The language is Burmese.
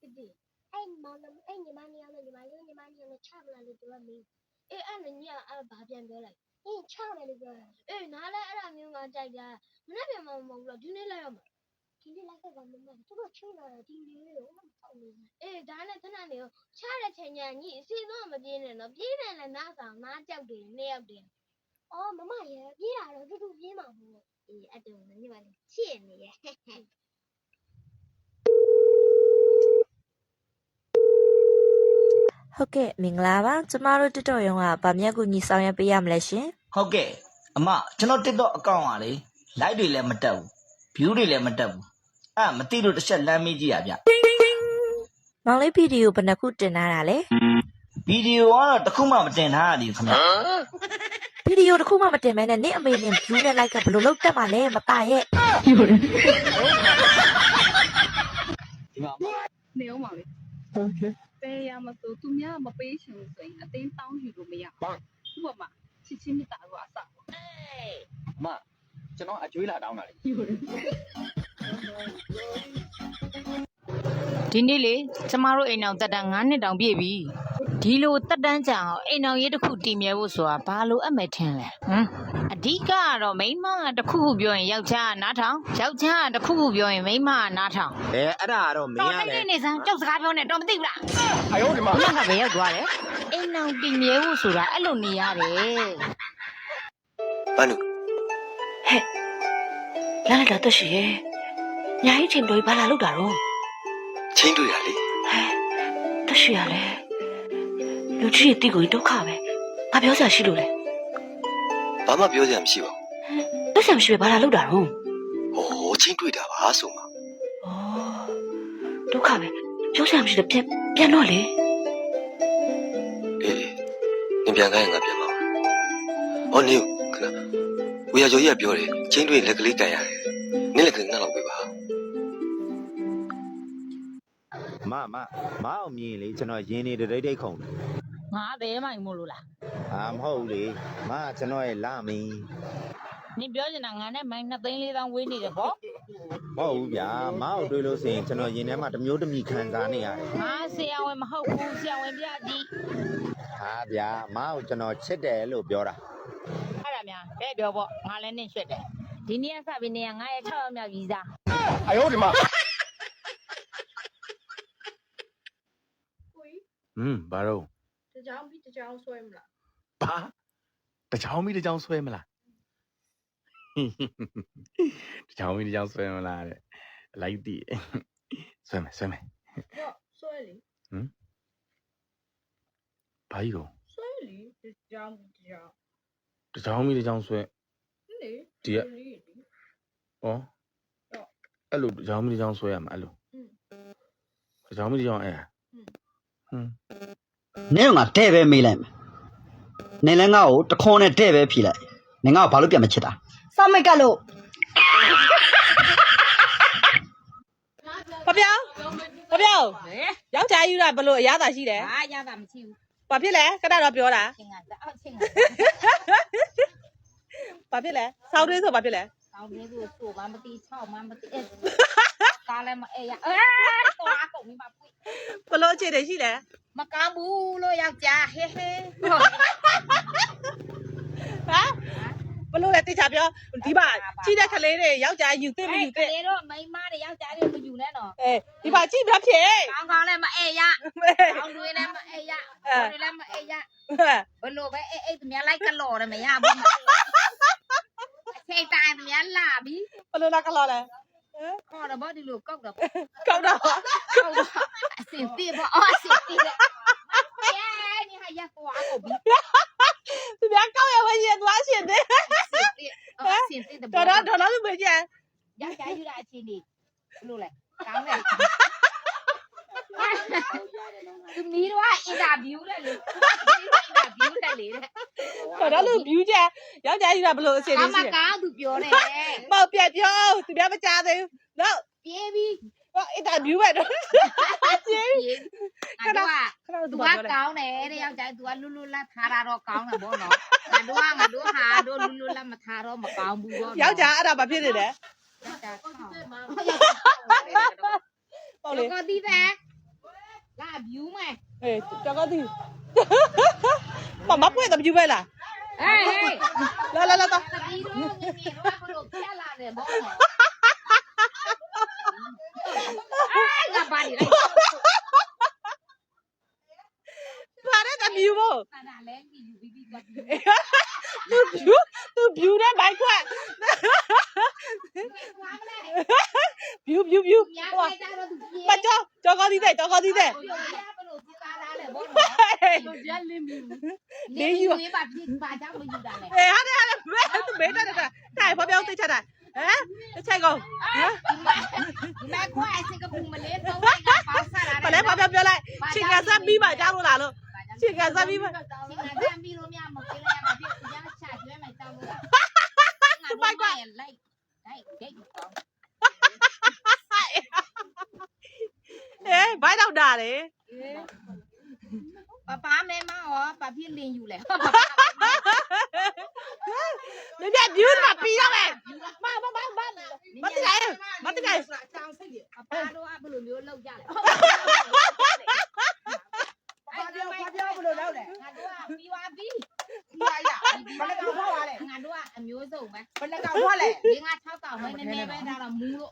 တိတိအဲ့မောင်နှအဲ့ညီမနှစ်ယောက်နဲ့ညီမလေးညီမနှစ်ယောက်နဲ့ချမလားလို့သူကမေးအေးအဲ့နဲ့ညီကအဲ့ဘာပြန်ပြောလိုက်အေးချမယ်လို့ပြောတယ်အေးနားလဲအဲ့ဒါမျိုးငါကြိုက်တာမနေ့ပြန်မမဟုတ်ဘူးလားဒီနေ့လိုက်ရမှာဒီနေ့လိုက်တော့မမသူတို့ချိလာတယ်ဒီလေးကိုမပေါ့နေအေးဒါနဲ့ခဏနေချတဲ့ချိန်ညာညီအစီတော့မပြေးနဲ့နော်ပြေးတယ်လည်းနားဆောင်နားကြောက်တယ်နှစ်ယောက်တည်းအော်မမရေပြေးတာတော့တူတူပြေးမှာမဟုတ်အေးအဲ့တုန်းကညီမလေးချစ်နေရဲ့ ဟုတ်ကဲ့မင်္ဂလာပါကျမတို့တက်တော်ရုံကဗာမြတ်ကူညီဆောင်ရွက်ပေးရမလဲရှင်ဟုတ်ကဲ့အမကျွန်တော် TikTok အကောင့်ကလေ like တွေလည်းမတက်ဘူး view တွေလည်းမတက်ဘူးအဲ့ဒါမသိလို့တစ်ချက်လမ်းမေးကြည့်ရဗျမောင်လေးဗီဒီယိုဘယ်နှခုတင်ထားတာလဲဗီဒီယိုကတော့တစ်ခုမှမတင်ထားရသေးဘူးခင်ဗျဗီဒီယိုတစ်ခုမှမတင်မဲနဲ့နင့်အမေနဲ့ view နဲ့ like ကဘယ်လိုလုပ်တက်မှာလဲမပါရဲ့နေအောင်ပါလေဟုတ်ကဲ့ ပေးရမဆိုသူများမပေးရှင်လို့ဆိုရင်အတင်းတောင်းယူလို့မရဘူးဥပမာချစ်ချင်းမြတ်တာတော့အစအမကျွန်တော်အကျွေးလာတောင်းတာလေဒီနေ့လေကျမတို့အိမ်အောင်တက်တန်း9နှစ်တောင်ပြည့်ပြီဒီလိုတက်တန်းကြအောင်အိမ်အောင်ရေးတစ်ခုတည်မြဲဖို့ဆိုတာဘာလို့အပ်မဲ့ထင်လဲဟမ် အဓိကကတော့မိန်းမကတစ်ခုခုပြောရင်ယောက်ျားကနားထောင်ယောက်ျားကတစ်ခုခုပြောရင်မိန်းမကနားထောင်အဲအဲ့ဒါကတော့မင်းတော်ရနေလေနေနေစမ်းကြောက်စကားပြောနေတော့မသိဘူးလားအယောဒီမှာဘုရားကဘယ်ရောက်သွားလဲအိမ်အောင်တည်မြဲဖို့ဆိုတာအဲ့လိုနေရတယ် ဘာလို့လာလိုက်တော့တက်ရှိရဲ့ညာကြီးချိန်တော်ဘာလာလောက်တာတော့ချင်းတွေ့ရလေတက်ရှိရလဲလူကြီးရဲ့တိကိုဒုက္ခပဲဘာပြောစရာရှိလို့လဲဘာ မှပြောစရာမရှိပါတက်ဆံရှိပဲဘာလာလောက်တာတော့ဘူးဟောချင်းတွေ့တာပါဆိုမှာဩဒုက္ခပဲပြောစရာမရှိတယ်ပြန်ပြန်တော့လေအေးနင်ပြန်ခိုင်းရင်ငါပြန်ပါဟောနေခဏဝေရကျော်ကြီးကပြောတယ်ချင်းတွေ့လက်ကလေးကန်ရတယ်နင်လက်ကလေးနှောက်လောက်ပဲပါမမမအောင်မြင်လေကျွန်တော်ရင်းနေတိတ်တိတ်ခုံတယ် ငါသေးမိုင်မို့လို့လားအာမဟုတ်ဘူးလေမကျွန်တော်ရဲ့လာမင်းနင်ပြောချင်တာငါနဲ့မိုင်2သိန်း4တောင်ဝေးနေတယ်ပေါ့မဟုတ်ဘူးဗျာမအောင်တွေ့လို့ဆိုရင်ကျွန်တော်ရင်းထဲမှာတစ်မျိုးတစ်မိခံစားနေရတယ်ငါဆရာဝန်မဟုတ်ဘူးဆရာဝန်ပြကြည့်ဟာဗျာမအောင်ကျွန်တော်ချစ်တယ်လို့ပြောတာအဲ့ဒါများတဲ့ပြောပေါ့ငါလည်းနင့်ရွှက်တယ်ဒီနေ့ကစပြီးနေရငါရဲ့6ရောက်မြောက်ကြီးစားအယောဒီမှာကိုကြီးอืมဘာ တော့တကြောင်ပြီးတကြောင်ဆွဲမလားဘာတချောင်းမီတချောင်းဆွဲမလားတချောင်းမီတချောင်းဆွဲမလားတဲ့လိုက်တည်ဆွဲမယ်ဆွဲမယ်တော့ဆွဲလေဘာကြီးကောဆွဲလေတကြောင်ပြီးတကြောင်တချောင်းမီတချောင်းဆွဲလေဒီကလေးလေဩအဲ့လိုတချောင်းမီတချောင်းဆွဲရမှာအဲ့လိုอืมတချောင်းမီတချောင်းအဲ့ဟွန်း နင်းကငါတဲ့ပဲမေးလိုက်မယ်နင်းလည်းငါ့ကိုတခွန်းနဲ့တဲ့ပဲဖြေလိုက်နင်းငါ့ကိုဘာလို့ပြန်မချစ်တာစောင့်မိတ်ကလို့ပပြောင်းပပြောင်းယောက်ျားယူတာဘလို့အရသာရှိတယ်ဘာရတာမရှိဘူးဘာဖြစ်လဲခဏတော့ပြောတာချင်းကအောက်ချင်းကဘာဖြစ်လဲစောင်းတွင်းဆိုဘာဖြစ်လဲကောင်းသေးဘူးဆိုမှမသိ6မှမသိအဲ ကားလည်းမအေးရအဲတော့အကုန်မပွေဘလို့အခြေအနေရှိလဲမကောင်းဘူးလို့ယောက်ျားဟဲဟဲဟမ်ဘလို့လဲတိကျပြောဒီမှာကြည့်တဲ့ကလေးတွေယောက်ျားယူသိမအဲယူကသိလေးတို့မိန်းမတွေယောက်ျားတွေမယူနဲ့နော်အဲဒီမှာကြည့်မဖြစ်ကောင်းကောင်းလည်းမအေးရကောင်းတွေလည်းမအေးရကောင်းတွေလည်းမအေးရဘလို့ပဲအေးအေးသူများလိုက်ကလော်တယ်မရဘူးအချိန်တိုင်းသူများလာပြီဘလို့လာကလာလဲ ခေါ်တော့ဘာဒီလိုကောက်တာပေါ့ကောက်တာပါကောက်တာအစင်တီးပေါ့အော်အစင်တီးလေယဲဒီဟာရကွာကိုဘီသူများကောက်ရဝင်ရင်သွားရှင်တယ်အစင်တီးအော်အစင်တီးတော့တော့တော့လို့ပြောကြရရယူတာအချင်းလေးဘလို့လဲကောင်းတယ် သူမီးတော့အင်တာဗျူးတယ်လေအင်တာဗျူးတယ်လေတော်တော်လူ view ကြယောက်ျားယူတာဘလို့အခြေအအနေမရှိလဲကားသူပြောတယ်မဟုတ်ပြပြောသူများမကြသေးဘူးနော်ပြေးပြီးဟောအင်တာဗျူးပဲတော့ပြေးငါတို့ကခဏသူသူကကပြောတယ်ကောင်းတယ်တဲ့ယောက်ျားသူကလွတ်လွတ်လပ်ထားတာတော့ကောင်းတယ်ဗောနော်ငါတို့ကငါတို့ဟာတို့လွတ်လွတ်လပ်မထားတော့မကောင်းဘူးဗောယောက်ျားအဲ့ဒါဘာဖြစ်နေလဲယောက်ျားကောင်းမဟုတ်လေ ကိုတီးတယ်လာဘယူးမယ်အေးကြောက်ကောတီမမပွင့်တယ်ပြူပဲလားဟေးဟေးလာ လာလာတော့တပီတော့ငငယ်တော့ဘလို့ပြလာတယ်ဘောအဲငါပါနေလိုက် ပါတဲ့တပြူမို့တာတာလဲပြီးယူပြီးပြီးကပ်သူပြူသူပြူတဲ့ဘိုက်ခွက်ပြူပြူပြူညာဟိုကြတော့သူပြေမကြောကြောကောတီတဲ့ကြောကောတီတဲ့ပြဘလို့ပြလာတာလဲဘောအေးရက်လင်းပြီးနေယူရေးပါပြပါကြောင့်မယူတာလဲအေးဟာတဲ့ဟာတဲ့မဲသူမဲတဲ့တဲ့တိုင်ဖော်ပြောင်းသိချတာဟမ်တစ်ချက်ကောဟမ်ဒီမဲ့ခွာစင်ကပူမလေးတော့ပါစားလာဘာလဲဖော်ပြောင်းပြောလိုက်ချင်ကစားပြီးပါကြားလို့လားလို့ချင်ကစားပြီးပါဒီကတမ်းပြီးလို့ မြမပြေးလိုက်ရမှာပြညာချကျွဲမယ်တောင်းလို့ငါလိုက်လိုက်လိုက်ဂိတ်ကောင်းအေးဘိုက်တော့တာလေပပမဲမဟောပပြင်းလင်းယူလဲမြပြပြူးမှာပြီးတော့မယ်မမမမမ တိကဲမတိကဲအပတို့ကဘယ်လိုမျိုးလောက်ကြလဲဘာပြောဘာပြောဘလို့လောက်လဲငါတို့ကပြီးသွားပြီဒီရရဘယ်ကောင်ထောက်ရလဲငါတို့ကအမျိုးစုံပဲဘယ်ကောင်ထောက်လဲဒီငါ6တောင်ပဲနည်းနည်းပဲဒါတော့မူးလို့